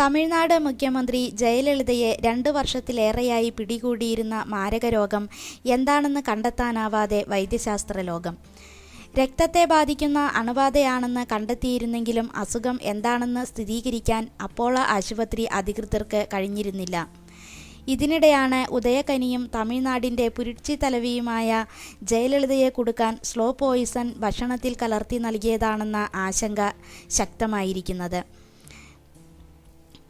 തമിഴ്നാട് മുഖ്യമന്ത്രി ജയലളിതയെ രണ്ട് വർഷത്തിലേറെയായി പിടികൂടിയിരുന്ന മാരകരോഗം എന്താണെന്ന് കണ്ടെത്താനാവാതെ വൈദ്യശാസ്ത്ര ലോകം. രക്തത്തെ ബാധിക്കുന്ന അണുബാധയാണെന്ന് കണ്ടെത്തിയിരുന്നെങ്കിലും അസുഖം എന്താണെന്ന് സ്ഥിരീകരിക്കാൻ അപ്പോളോ ആശുപത്രി അധികൃതർക്ക് കഴിഞ്ഞിരുന്നില്ല. ഇതിനിടെയാണ് ഉദയകനിയും തമിഴ്നാടിന്റെ പുരുച്ചി തലവിയുമായ ജയലളിതയെ കൊടുക്കാൻ സ്ലോ പോയിസൺ ഭക്ഷണത്തിൽ കലർത്തി നൽകിയതാണെന്ന ആശങ്ക ശക്തമായിരിക്കുന്നത്.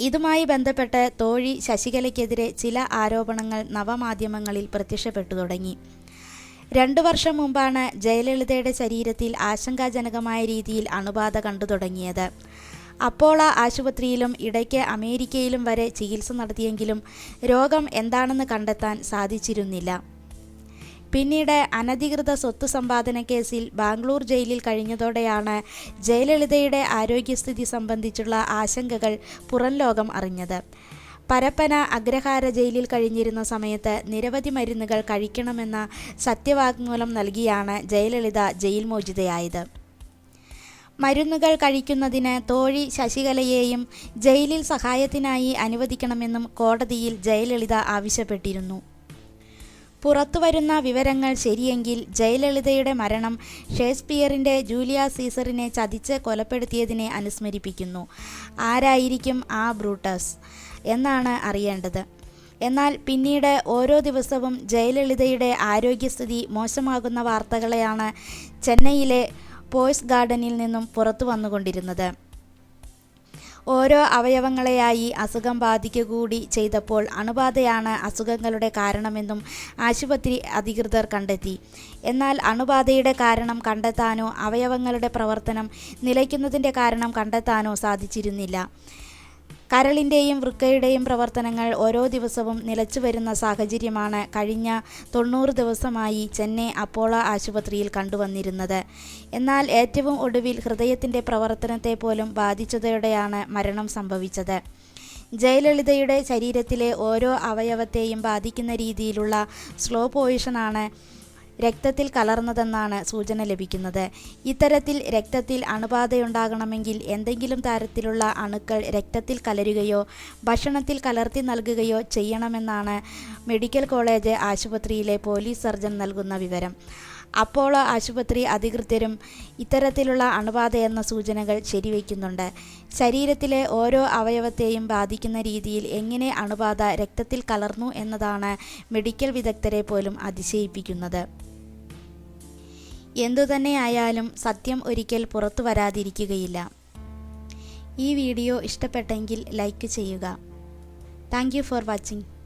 ഇതുമായി ബന്ധപ്പെട്ട് തോഴി ശശികലയ്ക്കെതിരെ ചില ആരോപണങ്ങൾ നവമാധ്യമങ്ങളിൽ പ്രത്യക്ഷപ്പെട്ടു തുടങ്ങി. രണ്ടു വർഷം മുമ്പാണ് ജയലളിതയുടെ ശരീരത്തിൽ ആശങ്കാജനകമായ രീതിയിൽ അണുബാധ കണ്ടു തുടങ്ങിയത്. അപ്പോള ആശുപത്രിയിലും ഇടയ്ക്ക് അമേരിക്കയിലും വരെ ചികിത്സ നടത്തിയെങ്കിലും രോഗം എന്താണെന്ന് കണ്ടെത്താൻ സാധിച്ചിരുന്നില്ല. പിന്നീട് അനധികൃത സ്വത്ത് സമ്പാദന കേസിൽ ബാംഗ്ലൂർ ജയിലിൽ കഴിഞ്ഞതോടെയാണ് ജയലളിതയുടെ ആരോഗ്യസ്ഥിതി സംബന്ധിച്ചുള്ള ആശങ്കകൾ പുറം ലോകം അറിഞ്ഞത്. പരപ്പന അഗ്രഹാര ജയിലിൽ കഴിഞ്ഞിരുന്ന സമയത്ത് നിരവധി മരുന്നുകൾ കഴിക്കണമെന്ന സത്യവാഗ്മൂലം നൽകിയാണ് ജയലളിത ജയിൽ മോചിതയായത്. മരുന്നുകൾ കഴിക്കുന്നതിന് തോഴി ശശികലയെയും ജയിലിൽ സഹായത്തിനായി അനുവദിക്കണമെന്നും കോടതിയിൽ ജയലളിത ആവശ്യപ്പെട്ടിരുന്നു. പുറത്തുവരുന്ന വിവരങ്ങൾ ശരിയെങ്കിൽ ജയലളിതയുടെ മരണം ഷേക്സ്പിയറിന്റെ ജൂലിയ സീസറിനെ ചതിച്ച് കൊലപ്പെടുത്തിയതിനെ അനുസ്മരിപ്പിക്കുന്നു. ആരായിരിക്കും ആ ബ്രൂട്ടസ്? എന്നാണ് അറിയേണ്ടത്. എന്നാൽ പിന്നീട് ഓരോ ദിവസവും ജയലളിതയുടെ ആരോഗ്യസ്ഥിതി മോശമാകുന്ന വാർത്തകളെയാണ് ചെന്നൈയിലെ പോയ്സ് ഗാർഡനിൽ നിന്നും പുറത്തു വന്നുകൊണ്ടിരുന്നത്. ഓരോ അവയവങ്ങളെയായി അസുഖം ബാധിക്കുകൂടി ചെയ്തപ്പോൾ അണുബാധയാണ് അസുഖങ്ങളുടെ കാരണമെന്നും ആശുപത്രി അധികൃതർ കണ്ടെത്തി. എന്നാൽ അണുബാധയുടെ കാരണം കണ്ടെത്താനോ അവയവങ്ങളുടെ പ്രവർത്തനം നിലയ്ക്കുന്നതിന്റെ കാരണം കണ്ടെത്താനോ സാധിച്ചിരുന്നില്ല. കരളിന്റെയും വൃക്കയുടെയും പ്രവർത്തനങ്ങൾ ഓരോ ദിവസവും നിലച്ചു വരുന്ന സാഹചര്യമാണ് കഴിഞ്ഞ തൊണ്ണൂറ് ദിവസമായി ചെന്നൈ അപ്പോള ആശുപത്രിയിൽ കണ്ടുവന്നിരുന്നത്. എന്നാൽ ഏറ്റവും ഒടുവിൽ ഹൃദയത്തിന്റെ പ്രവർത്തനത്തെ പോലും ബാധിച്ചതോടെയാണ് മരണം സംഭവിച്ചത്. ജയലളിതയുടെ ശരീരത്തിലെ ഓരോ അവയവത്തെയും ബാധിക്കുന്ന രീതിയിലുള്ള സ്ലോ പോയിഷനാണ് രക്തത്തിൽ കലർന്നതെന്നാണ് സൂചന ലഭിക്കുന്നത്. ഇത്തരത്തിൽ രക്തത്തിൽ അണുബാധയുണ്ടാകണമെങ്കിൽ എന്തെങ്കിലും തരത്തിലുള്ള അണുക്കൾ രക്തത്തിൽ കലരുകയോ ഭക്ഷണത്തിൽ കലർത്തി നൽകുകയോ ചെയ്യണമെന്നാണ് മെഡിക്കൽ കോളേജ് ആശുപത്രിയിലെ പോലീസ് സർജൻ നൽകുന്ന വിവരം. അപ്പോളോ ആശുപത്രി അധികൃതരും ഇത്തരത്തിലുള്ള അണുബാധ എന്ന സൂചനകൾ ശരിവയ്ക്കുന്നുണ്ട്. ശരീരത്തിലെ ഓരോ അവയവത്തെയും ബാധിക്കുന്ന രീതിയിൽ എങ്ങനെ അണുബാധ രക്തത്തിൽ കലർന്നു എന്നതാണ് മെഡിക്കൽ വിദഗ്ധരെ പോലും അതിശയിപ്പിക്കുന്നത്. എന്തുതന്നെയായാലും സത്യം ഒരിക്കൽ പുറത്തു വരാതിരിക്കുകയില്ല. ഈ വീഡിയോ ഇഷ്ടപ്പെട്ടെങ്കിൽ ലൈക്ക് ചെയ്യുക. Thank for watching.